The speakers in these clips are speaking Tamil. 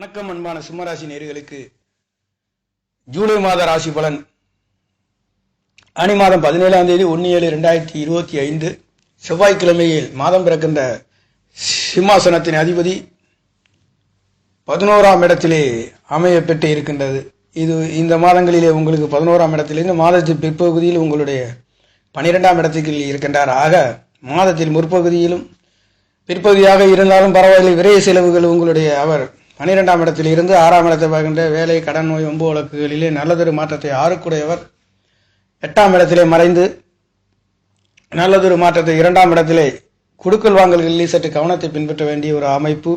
வணக்கம் அன்பான சிம்மராசி நேர்களுக்கு ஜூலை மாத ராசி பலன். ஆனி மாதம் பதினேழாம் தேதி ஒன்று ஏழு ரெண்டாயிரத்தி இருபத்தி ஐந்து. செவ்வாய்க்கிழமையில் மாதம் பிறக்கின்ற சிம்மாசனத்தின் அதிபதி பதினோராம் இடத்திலே அமைய பெற்று இருக்கின்றது. இது இந்த மாதங்களிலே உங்களுக்கு பதினோராம் இடத்திலிருந்து மாதத்தின் பிற்பகுதியில் உங்களுடைய பனிரெண்டாம் இடத்துக்கு இருக்கின்றார். ஆக மாதத்தில் முற்பகுதியிலும் பிற்பகுதியாக இருந்தாலும் பரவாயில்லை. விரைய செலவுகள் உங்களுடைய அவர் பனிரெண்டாம் இடத்தில் இருந்து ஆறாம் இடத்தை பார்க்கின்ற வேலை கடன் நோய் ஒம்பு வழக்குகளிலே நல்லதொரு மாற்றத்தை ஆறுக்குடையவர். எட்டாம் இடத்திலே மறைந்து நல்லதொரு மாற்றத்தை இரண்டாம் இடத்திலே குடுக்கல் வாங்கல்களில் சற்று கவனத்தை பின்பற்ற வேண்டிய ஒரு அமைப்பு.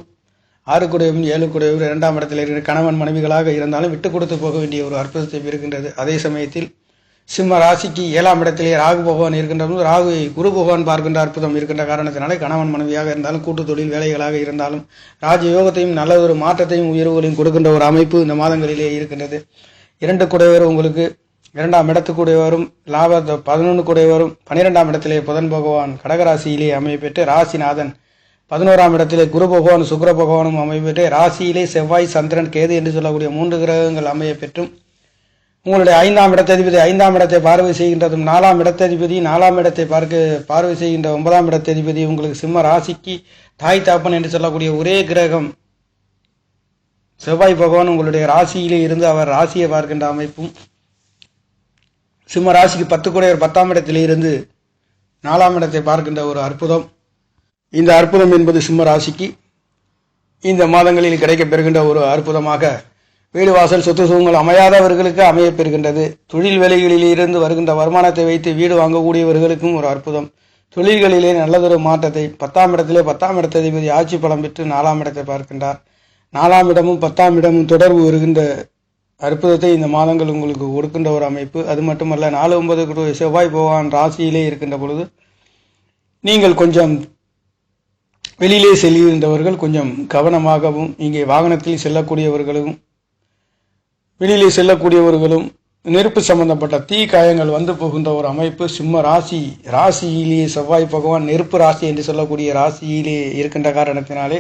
ஆறுக்குடையவும் ஏழுக்குடையவர் இரண்டாம் இடத்தில் இருக்கிற கணவன் மனைவிகளாக இருந்தாலும் விட்டு கொடுத்து போக வேண்டிய ஒரு அற்புதத்தை இருக்கின்றது அதே சமயத்தில் சிம்ம ராசிக்கு ஏழாம் இடத்திலே ராகு பகவான் இருக்கின்ற போது ராகுவை குரு பகவான் பார்க்கின்ற அற்புதம் இருக்கின்ற காரணத்தினாலே கணவன் மனைவியாக இருந்தாலும் கூட்டு தொழில் வேலைகளாக இருந்தாலும் ராஜயோகத்தையும் நல்ல ஒரு மாற்றத்தையும் உயர்வுகளையும் கொடுக்கின்ற ஒரு அமைப்பு இந்த மாதங்களிலே இருக்கின்றது. இரண்டு குடையவர் உங்களுக்கு இரண்டாம் இடத்துக்குடையவரும் லாப பதினொன்று குடையவரும் பனிரெண்டாம் இடத்திலே புதன் பகவான் கடகராசியிலே அமைய பெற்று ராசிநாதன் பதினோராம் இடத்திலே குரு பகவான் சுக்கர பகவானும் அமைய பெற்று ராசியிலே செவ்வாய் சந்திரன் கேது என்று சொல்லக்கூடிய மூன்று கிரகங்கள் அமைய பெற்றும் உங்களுடைய ஐந்தாம் இடத்ததிபதி ஐந்தாம் இடத்தை பார்வை செய்கின்றதும் நாலாம் இடத்ததிபதி நாலாம் இடத்தை பார்க்க பார்வை செய்கின்ற ஒன்பதாம் இடத்ததிபதி உங்களுக்கு சிம்ம ராசிக்கு தாய் தாப்பன் என்று சொல்லக்கூடிய ஒரே கிரகம். செவ்வாய் பகவான் உங்களுடைய ராசியிலே இருந்து அவர் ராசியை பார்க்கின்ற அமைப்பும் சிம்ம ராசிக்கு பத்து குடையர் பத்தாம் இடத்திலே இருந்து நாலாம் இடத்தை பார்க்கின்ற ஒரு அற்புதம். இந்த அற்புதம் என்பது சிம்ம ராசிக்கு இந்த மாதங்களில் கிடைக்கப் பெறுகின்ற ஒரு அற்புதமாக வீடு வாசல் சொத்து சுகங்கள் அமையாதவர்களுக்கு அமையப்பெறுகின்றது. தொழில் வேலைகளில் இருந்து வருகின்ற வருமானத்தை வைத்து வீடு வாங்கக்கூடியவர்களுக்கும் ஒரு அற்புதம். தொழில்களிலே நல்லதொரு மாற்றத்தை பத்தாம் இடத்திலே பத்தாம் இடத்ததிபதி ஆட்சி பலம் பெற்று நாலாம் இடத்தை பார்க்கின்றார். நாலாம் இடமும் பத்தாம் இடமும் தொடர்பு வருகின்ற அற்புதத்தை இந்த மாதங்கள் உங்களுக்கு கொடுக்கின்ற ஒரு அமைப்பு. அது மட்டுமல்ல நாலு ஒன்பது செவ்வாய் பகவான் ராசியிலே இருக்கின்ற பொழுது நீங்கள் கொஞ்சம் வெளியிலே செல்கின்றவர்கள் கொஞ்சம் கவனமாகவும் இங்கே வாகனத்தில் செல்லக்கூடியவர்களும் வெளியிலே செல்லக்கூடியவர்களும் நெருப்பு சம்பந்தப்பட்ட தீ காயங்கள் வந்து புகுந்த ஒரு அமைப்பு சிம்ம ராசி ராசியிலேயே செவ்வாய் பகவான் நெருப்பு ராசி என்று சொல்லக்கூடிய ராசியிலே இருக்கின்ற காரணத்தினாலே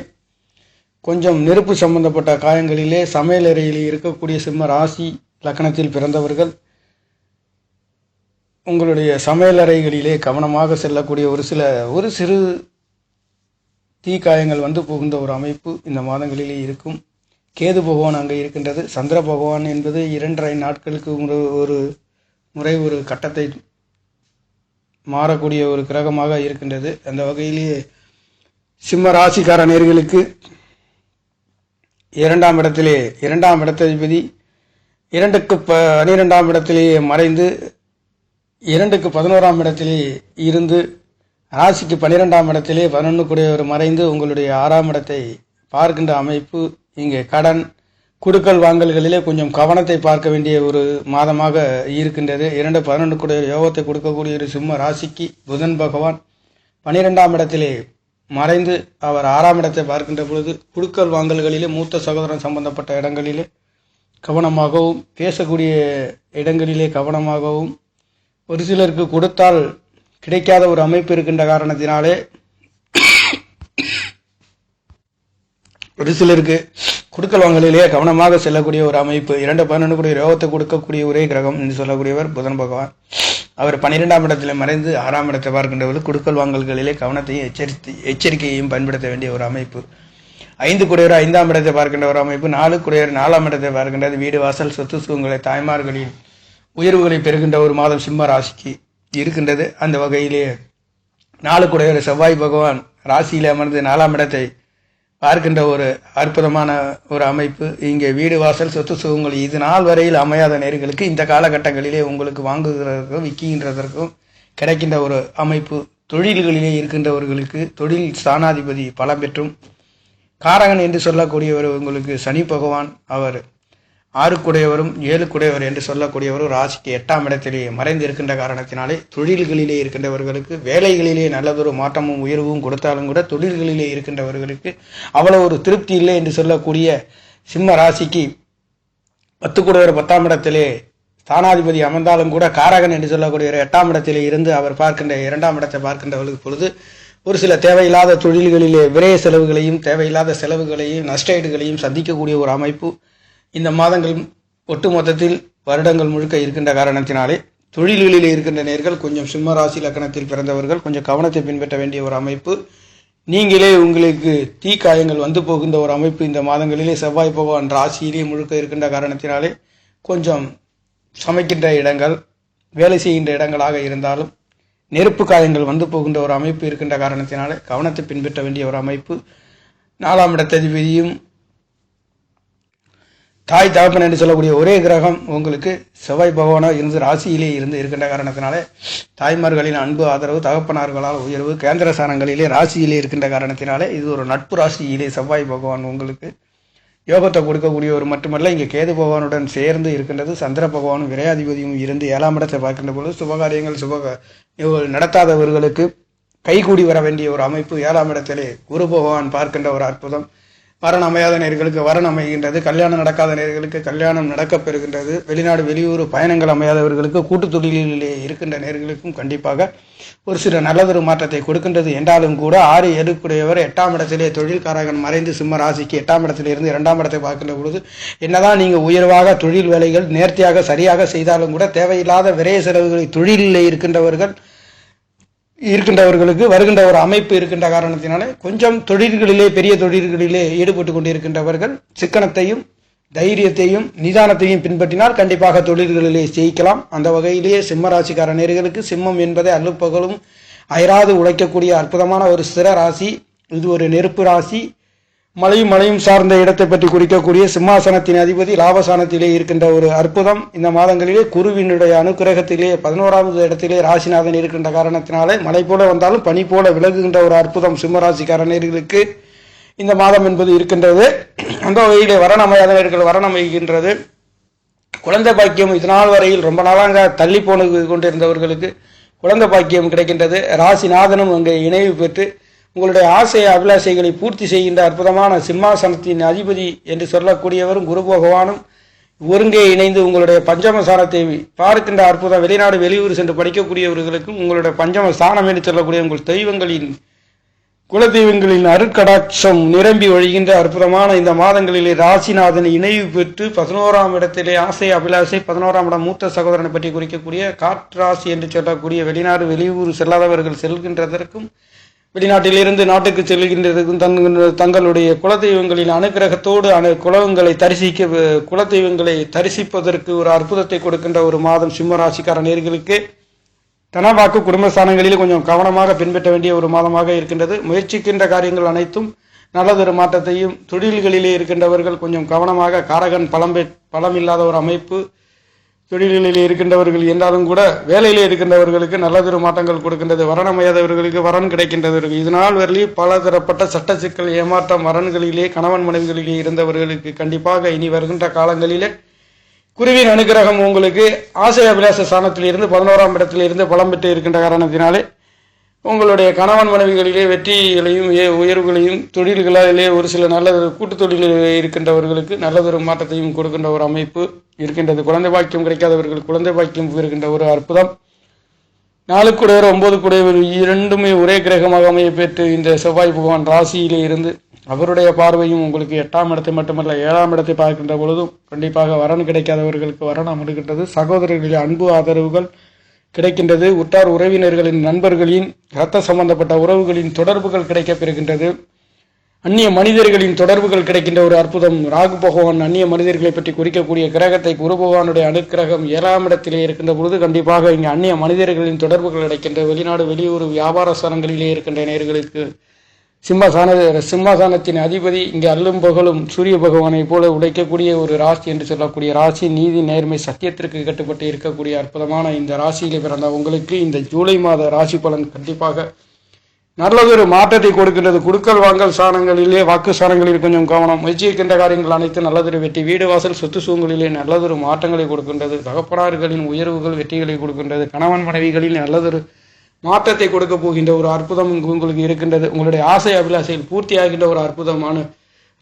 கொஞ்சம் நெருப்பு சம்பந்தப்பட்ட காயங்களிலே சமையலறையிலே இருக்கக்கூடிய சிம்ம ராசி லக்கணத்தில் பிறந்தவர்கள் உங்களுடைய சமையலறைகளிலே கவனமாக செல்லக்கூடிய ஒரு சில ஒரு சிறு தீக்காயங்கள் வந்து புகுந்த ஒரு அமைப்பு இந்த மாதங்களிலே இருக்கும். கேது பகவான் அங்கே இருக்கின்றது. சந்திர பகவான் என்பது இரண்டரை நாட்களுக்கு ஒரு ஒரு முறை ஒரு கட்டத்தை மாறக்கூடிய ஒரு கிரகமாக இருக்கின்றது. அந்த வகையிலேயே சிம்ம ராசிக்கார நேர்களுக்கு இரண்டாம் இடத்திலே இரண்டாம் இடத்ததிபதி இரண்டுக்கு ப பனிரெண்டாம் இடத்திலேயே மறைந்து இரண்டுக்கு பதினோராம் இடத்திலே இருந்து ராசிக்கு பன்னிரெண்டாம் இடத்திலே பதினொன்றுக்குடையவர் மறைந்து உங்களுடைய ஆறாம் இடத்தை பார்க்கின்ற அமைப்பு இங்கே கடன் குடுக்கல் வாங்கல்களிலே கொஞ்சம் கவனத்தை பார்க்க வேண்டிய ஒரு மாதமாக இருக்கின்றது. இரண்டு பதினொன்றுக்குடைய யோகத்தை கொடுக்கக்கூடிய ஒரு சிம்ம ராசிக்கு புதன் பகவான் பனிரெண்டாம் இடத்திலே மறைந்து அவர் ஆறாம் இடத்தை பார்க்கின்ற பொழுது குடுக்கல் வாங்கல்களிலே மூத்த சகோதரன் சம்பந்தப்பட்ட இடங்களிலே கவனமாகவும் பேசக்கூடிய இடங்களிலே கவனமாகவும் ஒரு சிலருக்கு கொடுத்தால் கிடைக்காத ஒரு அமைப்பு இருக்கின்ற காரணத்தினாலே ஒரு சிலருக்கு குடுக்கல் வாங்கலிலேயே கவனமாக செல்லக்கூடிய ஒரு அமைப்பு இரண்டு பன்னெண்டு கூடிய ரோகத்தை கொடுக்கக்கூடிய ஒரே கிரகம் என்று சொல்லக்கூடியவர் புதன் பகவான். அவர் பன்னிரெண்டாம் இடத்தில் மறைந்து ஆறாம் இடத்தை பார்க்கின்றவர்கள் குடுக்கல் வாங்கல்களிலே கவனத்தையும் எச்சரித்து எச்சரிக்கையையும் பயன்படுத்த வேண்டிய ஒரு அமைப்பு. ஐந்து குடையர் ஐந்தாம் இடத்தை பார்க்கின்ற ஒரு அமைப்பு நாலு குடையர் நாலாம் இடத்தை பார்க்கின்றது. வீடு வாசல் சொத்து சுகங்களை தாய்மார்களின் உயர்வுகளை பெறுகின்ற ஒரு மாதம் சிம்ம ராசிக்கு இருக்கின்றது. அந்த வகையிலே நாலு குடையர் செவ்வாய் பகவான் ராசியில் அமர்ந்து நாலாம் இடத்தை பார்க்கின்ற ஒரு அற்புதமான ஒரு அமைப்பு. இங்கே வீடு வாசல் சொத்து சுகங்கள் இது நாள் வரையில் அமையாத நேர்களுக்கு இந்த காலகட்டங்களிலே உங்களுக்கு வாங்குகிறதற்கும் விற்கின்றதற்கும் கிடைக்கின்ற ஒரு அமைப்பு. தொழில்களிலே இருக்கின்றவர்களுக்கு தொழில் ஸ்தானாதிபதி பலம் பெற்றும். காரகன் என்று சொல்லக்கூடியவர் உங்களுக்கு சனி பகவான் அவர் ஆறுக்குடையவரும் ஏழுக்குடையவர் என்று சொல்லக்கூடியவரும் ராசிக்கு எட்டாம் இடத்திலே மறைந்து இருக்கின்ற காரணத்தினாலே தொழில்களிலே இருக்கின்றவர்களுக்கு வேலைகளிலே நல்லதொரு மாற்றமும் உயர்வும் கொடுத்தாலும் கூட தொழில்களிலே இருக்கின்றவர்களுக்கு அவ்வளோ ஒரு திருப்தி இல்லை என்று சொல்லக்கூடிய சிம்ம ராசிக்கு பத்து குடையவர் பத்தாம் இடத்திலே ஸ்தானாதிபதி அமர்ந்தாலும் கூட காரகன் என்று சொல்லக்கூடிய எட்டாம் இடத்திலே இருந்து அவர் பார்க்கின்ற இரண்டாம் இடத்தை பார்க்கின்றவர்களுக்கு பொழுது ஒரு சில தேவையில்லாத தொழில்களிலே விரய செலவுகளையும் தேவையில்லாத செலவுகளையும் நஷ்டஈடுகளையும் சந்திக்கக்கூடிய ஒரு அமைப்பு இந்த மாதங்கள் ஒட்டுமொத்தத்தில் வருடங்கள் முழுக்க இருக்கின்ற காரணத்தினாலே தொழில்களில் இருக்கின்ற நேர்கள் கொஞ்சம் சிம்ம ராசி லக்கணத்தில் பிறந்தவர்கள் கொஞ்சம் கவனத்தை பின்பற்ற வேண்டிய ஒரு அமைப்பு. நீங்களே உங்களுக்கு தீக்காயங்கள் வந்து போகின்ற ஒரு அமைப்பு இந்த மாதங்களிலே செவ்வாய் பகவான் ராசியிலே முழுக்க இருக்கின்ற காரணத்தினாலே கொஞ்சம் சமைக்கின்ற இடங்கள் வேலை செய்கின்ற இடங்களாக இருந்தாலும் நெருப்பு காயங்கள் வந்து போகின்ற ஒரு அமைப்பு இருக்கின்ற காரணத்தினாலே கவனத்தை பின்பற்ற வேண்டிய ஒரு அமைப்பு. நாலாம் இடத்ததிபதியும் தாய் தகப்பன் என்று சொல்லக்கூடிய ஒரே கிரகம் உங்களுக்கு செவ்வாய் பகவானாக இருந்து ராசியிலே இருந்து இருக்கின்ற காரணத்தினாலே தாய்மார்களின் அன்பு ஆதரவு தகப்பனார்களால் உயர்வு கேந்திர சாரங்களிலே ராசியிலே இருக்கின்ற காரணத்தினாலே இது ஒரு நட்பு ராசியிலே செவ்வாய் பகவான் உங்களுக்கு யோகத்தை கொடுக்கக்கூடியவர் மட்டுமல்ல. இங்கே கேது பகவானுடன் சேர்ந்து இருக்கின்றது. சந்திர பகவானும் விரையாதிபதியும் இருந்து ஏழாம் இடத்தை பார்க்கின்ற பொழுது சுபகாரியங்கள் சுப நடத்தாதவர்களுக்கு கைகூடி வர வேண்டிய ஒரு அமைப்பு ஏழாம் இடத்திலே குரு பகவான் பார்க்கின்ற ஒரு அற்புதம். வரன் அமையாத நேர்களுக்கு வரன் அமைகின்றது கல்யாணம் நடக்காத நேர்களுக்கு கல்யாணம் நடக்கப் பெறுகின்றது வெளிநாடு வெளியூர் பயணங்கள் அமையாதவர்களுக்கு கூட்டு தொழிலிலே இருக்கின்ற நேர்களுக்கும் கண்டிப்பாக ஒரு சில நல்லதொரு மாற்றத்தை கொடுக்கின்றது. என்றாலும் கூட ஆறு எடுக்குடையவர் எட்டாம் இடத்திலே தொழில்காரகன் மறைந்து சிம்ம ராசிக்கு எட்டாம் இடத்திலிருந்து இரண்டாம் இடத்தை பார்க்கின்ற பொழுது என்னதான் நீங்கள் உயர்வாக தொழில் வேலைகள் நேர்த்தியாக சரியாக செய்தாலும் கூட தேவையில்லாத விரைய செலவுகளை தொழிலிலே இருக்கின்றவர்கள் இருக்கின்றவர்களுக்கு வருகின்ற ஒரு அமைப்பு இருக்கின்ற காரணத்தினாலே கொஞ்சம் தொழில்களிலே பெரிய தொழில்களிலே ஈடுபட்டு கொண்டிருக்கின்றவர்கள் சிக்கனத்தையும் தைரியத்தையும் நிதானத்தையும் பின்பற்றினால் கண்டிப்பாக தொழில்களிலே ஜெயிக்கலாம். அந்த வகையிலேயே சிம்ம ராசிக்கார நேர்களுக்கு சிம்மம் என்பதை அல்லுப்பகலும் அயராது உழைக்கக்கூடிய அற்புதமான ஒரு சிற ராசி இது ஒரு நெருப்பு ராசி. மலையும் மலையும் சார்ந்த இடத்தை பற்றி குறிக்கக்கூடிய சிம்மாசனத்தின் அதிபதி லாபசானத்திலே இருக்கின்ற ஒரு அற்புதம். இந்த மாதங்களிலே குருவினுடைய அனுக்கிரகத்திலே பதினோராவது இடத்திலே ராசிநாதன் இருக்கின்ற காரணத்தினாலே மலை போல வந்தாலும் பனி போல விலகுகின்ற ஒரு அற்புதம் சிம்மராசிக்காரர்களுக்கு இந்த மாதம் என்பது இருக்கின்றது. அந்த வகையிலே வரணமையாதவர்கள் வரணமைகின்றது. குழந்தை பாக்கியம் இதனால் வரையில் ரொம்ப நாளாக தள்ளி போன கொண்டிருந்தவர்களுக்கு குழந்தை பாக்கியம் கிடைக்கின்றது. ராசிநாதனும் அங்கே இணைவு பெற்று உங்களுடைய ஆசை அபிலாஷைகளை பூர்த்தி செய்கின்ற அற்புதமான சிம்மாசனத்தின் அதிபதி என்று சொல்லக்கூடியவரும் குரு பகவானும் ஒருங்கே இணைந்து உங்களுடைய பஞ்சம பார்க்கின்ற அற்புதம் வெளிநாடு வெளியூர் சென்று படிக்கக்கூடியவர்களுக்கும் உங்களுடைய பஞ்சம ஸ்தானம் என்று சொல்லக்கூடிய உங்கள் தெய்வங்களின் குலதெய்வங்களின் அருட்கடாட்சம் நிரம்பி ஒழிகின்ற அற்புதமான இந்த மாதங்களிலே ராசிநாதன் இணைவு பெற்று பதினோராம் இடத்திலே ஆசை அபிலாசை பதினோராம் இடம் மூத்த சகோதரனை பற்றி குறிக்கக்கூடிய காற்றாசி என்று சொல்லக்கூடிய வெளிநாடு வெளியூர் செல்லாதவர்கள் செல்கின்றதற்கும் வெளிநாட்டிலிருந்து நாட்டுக்கு செல்கின்றதற்கும் தன் தங்களுடைய குலதெய்வங்களின் அனுகிரகத்தோடு அணு குலங்களை தரிசிக்க குலதெய்வங்களை தரிசிப்பதற்கு ஒரு அற்புதத்தை கொடுக்கின்ற ஒரு மாதம் சிம்ம ராசிக்கார நேர்களுக்கு. தனவாக்கு குடும்பஸ்தானங்களில் கொஞ்சம் கவனமாக பின்பற்ற வேண்டிய ஒரு மாதமாக இருக்கின்றது. முயற்சிக்கின்ற காரியங்கள் அனைத்தும் நல்லதொரு மாற்றத்தையும் தொழில்களிலே இருக்கின்றவர்கள் கொஞ்சம் கவனமாக காரகன் பலம் பெ பலம் இல்லாத ஒரு அமைப்பு தொழில்களில் இருக்கின்றவர்கள் என்றாலும் கூட வேலையில் இருக்கின்றவர்களுக்கு நல்லதொரு மாற்றங்கள் கொடுக்கின்றது. வரணமையாதவர்களுக்கு வரன் கிடைக்கின்றவர்கள் இதனால் வரலி பல தரப்பட்ட சட்ட சிக்கல் ஏமாற்றம் வரன்களிலே கணவன் மனைவிகளிலே இருந்தவர்களுக்கு கண்டிப்பாக இனி வருகின்ற காலங்களிலே குருவின் அனுகிரகம் உங்களுக்கு ஆசை அபிலாச ஸ்தானத்திலிருந்து பதினோராம் இடத்திலிருந்து பலம் பெற்று இருக்கின்ற காரணத்தினாலே உங்களுடைய கணவன் மனைவிகளிலே வெற்றிகளையும் உயர்வுகளையும் தொழில்களிலே ஒரு சில நல்ல கூட்டு தொழிலில் இருக்கின்றவர்களுக்கு நல்லதொரு மாற்றத்தையும் கொடுக்கின்ற ஒரு அமைப்பு இருக்கின்றது. குழந்தை பாக்கியம் கிடைக்காதவர்கள் குழந்தை பாக்கியம் இருக்கின்ற ஒரு அற்புதம். நாலு நாலுக்குடையவர் ஒன்பது குடையவர் இரண்டுமே ஒரே கிரகமாக அமைய பெற்று இந்த செவ்வாய் பகவான் ராசியிலே இருந்து அவருடைய பார்வையும் உங்களுக்கு எட்டாம் இடத்தை மட்டுமல்ல ஏழாம் இடத்தை பார்க்கின்ற பொழுதும் கண்டிப்பாக வரன் கிடைக்காதவர்களுக்கு வரன் அமர்கின்றது. சகோதரர்களின் அன்பு ஆதரவுகள் கிடைக்கின்றது. உற்றார் உறவினர்களின் நண்பர்களின் இரத்த சம்பந்தப்பட்ட உறவுகளின் தொடர்புகள் கிடைக்க பெறுகின்றது. அந்நிய மனிதர்களின் தொடர்புகள் கிடைக்கின்ற ஒரு அற்புதம். ராகு பகவான் அந்நிய மனிதர்களை பற்றி குறிக்கக்கூடிய கிரகத்தை குரு பகவானுடைய அனுக்கிரகம் ஏழாம் இடத்திலே இருக்கின்ற பொழுது கண்டிப்பாக இங்கே அந்நிய மனிதர்களின் தொடர்புகள் கிடைக்கின்ற. வெளிநாடு வெளியூர் வியாபார ஸ்தலங்களிலே இருக்கின்ற நேர்களுக்கு சிம்மாசான சிம்மாசானத்தின் அதிபதி இங்கே அல்லும் பகலும் சூரிய பகவானை போல உடைக்கக்கூடிய ஒரு ராசி என்று சொல்லக்கூடிய ராசி நீதி நேர்மை சத்தியத்திற்கு கட்டுப்பட்டு இருக்கக்கூடிய அற்புதமான இந்த ராசியில் பிறந்த உங்களுக்கு இந்த ஜூலை மாத ராசி பலன் கண்டிப்பாக நல்லதொரு மாற்றத்தை கொடுக்கின்றது. குடுக்கல் வாங்கல் சாணங்களிலே வாக்கு சாணங்களில் கொஞ்சம் கவனம். முயற்சிக்கின்ற காரியங்கள் அனைத்து நல்லதொரு வெற்றி. வீடு வாசல் சொத்து சூழ்நிலையிலே நல்லதொரு மாற்றங்களை கொடுக்கின்றது. தகப்பனார்களின் உயர்வுகள் வெற்றிகளை கொடுக்கின்றது. கணவன் மனைவிகளில் நல்லதொரு மாற்றத்தை கொடுக்க போகின்ற ஒரு அற்புதம் உங்களுக்கு இருக்கின்றது. உங்களுடைய ஆசை அபிலாசையில் பூர்த்தியாகின்ற ஒரு அற்புதமான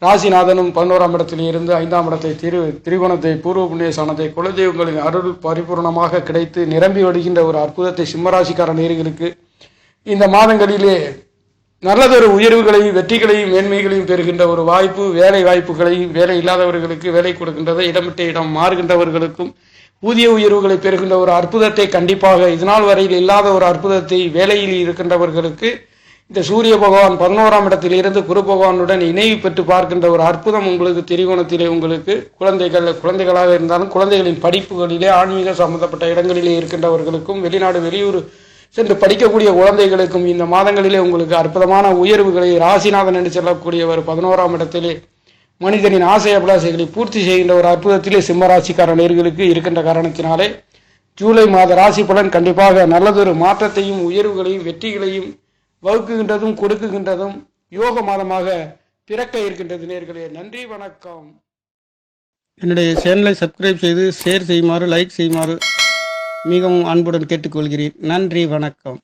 ராசிநாதனும் பதினோராம் இடத்தில் இருந்து ஐந்தாம் இடத்தை திரு திரிகோணத்தை பூர்வ புண்ணிய சாணத்தை குலதெய்வங்களின் அருள் பரிபூர்ணமாக கிடைத்து நிரம்பி வருகின்ற ஒரு அற்புதத்தை சிம்மராசிக்கார நேர்களுக்கு இந்த மாதங்களிலே நல்லதொரு உயர்வுகளையும் வெற்றிகளையும் மேன்மைகளையும் பெறுகின்ற ஒரு வாய்ப்பு வேலை வாய்ப்புகளையும் வேலை இல்லாதவர்களுக்கு வேலை கொடுக்கின்றது இடமிட்ட இடம் மாறுகின்றவர்களுக்கும் ஊதிய உயர்வுகளை பெறுகின்ற ஒரு அற்புதத்தை கண்டிப்பாக இதனால் வரையில் இல்லாத ஒரு அற்புதத்தை வேலையில் இருக்கின்றவர்களுக்கு இந்த சூரிய பகவான் பதினோராம் இடத்தில் இருந்து குரு பகவானுடன் இணைவு பெற்று பார்க்கின்ற ஒரு அற்புதம் உங்களுக்கு திரிகோணத்திலே உங்களுக்கு குழந்தைகள் குழந்தைகளாக இருந்தாலும் குழந்தைகளின் படிப்புகளிலே ஆன்மீக சம்பந்தப்பட்ட இடங்களிலே இருக்கின்றவர்களுக்கும் வெளிநாடு வெளியூர் சென்று படிக்கக்கூடிய குழந்தைகளுக்கும் இந்த மாதங்களிலே உங்களுக்கு அற்புதமான உயர்வுகளை ராசிநாதன் என்று சொல்லக்கூடியவர் பதினோராம் இடத்திலே மனிதனின் ஆசை அபிலாசைகளை பூர்த்தி செய்கின்ற ஒரு அற்புதத்திலே சிம்மராசிக்கார நேர்களுக்கு இருக்கின்ற காரணத்தினாலே ஜூலை மாத ராசி பலன் கண்டிப்பாக நல்லதொரு மாற்றத்தையும் உயர்வுகளையும் வெற்றிகளையும் வகுக்குகின்றதும் கொடுக்குகின்றதும் யோக மாதமாக பிறக்க இருக்கின்றது நேர்களே. நன்றி வணக்கம். என்னுடைய சேனலை சப்ஸ்கிரைப் செய்து ஷேர் செய்யுமாறு லைக் செய்யுமாறு மிகவும் அன்புடன் கேட்டுக்கொள்கிறேன். நன்றி வணக்கம்.